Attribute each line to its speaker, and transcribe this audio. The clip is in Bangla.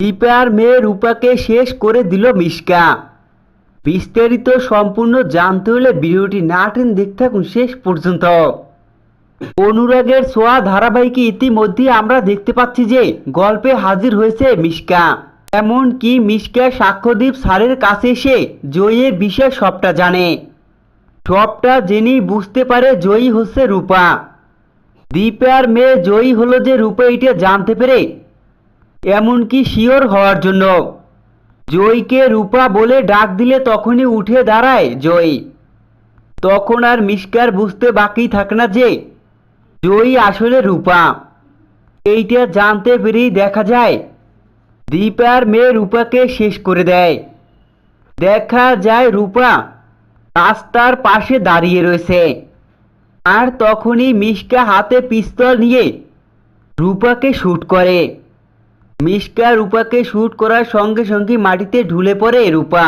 Speaker 1: দীপার মেয়ে রূপাকে শেষ করে দিল মিশকা। বিস্তারিত সম্পূর্ণ জানতে হলে ভিডিওটি না টেন দেখতে থাকুন শেষ পর্যন্ত। অনুরাগের ছোঁয়া ধারাবাহিকে ইতিমধ্যে আমরা দেখতে পাচ্ছি যে গল্পে হাজির হয়েছে মিশকা। এমনকি মিশকা সাক্ষ্যদীপ স্যারের কাছে এসে জয়ের বিষয়ে সবটা জানে। সবটা জেনেই বুঝতে পারে জয়ী হচ্ছে রূপা। দীপার মেয়ে জয়ী হলো যে রূপা এটা জানতে পেরে এমনকি শিওর হওয়ার জন্য। জয়কে রূপা বলে ডাক দিলে তখনই উঠে দাঁড়ায় জয়। তখন আর মিসকার বুঝতে বাকি থাকে না যে, জয়ী আসলে রূপা। এইটা জানতে পেরেই দেখা যায়, দীপার মেয়ে রূপাকে শেষ করে দেয়। দেখা যায় রূপা রাস্তার পাশে দাঁড়িয়ে রয়েছে। আর তখনই মিশকা হাতে পিস্তল নিয়ে রূপাকে শ্যুট করে। মিশকা রূপাকে শ্যুট করার সঙ্গে সঙ্গে মাটিতে ঢুলে পড়ে রূপা।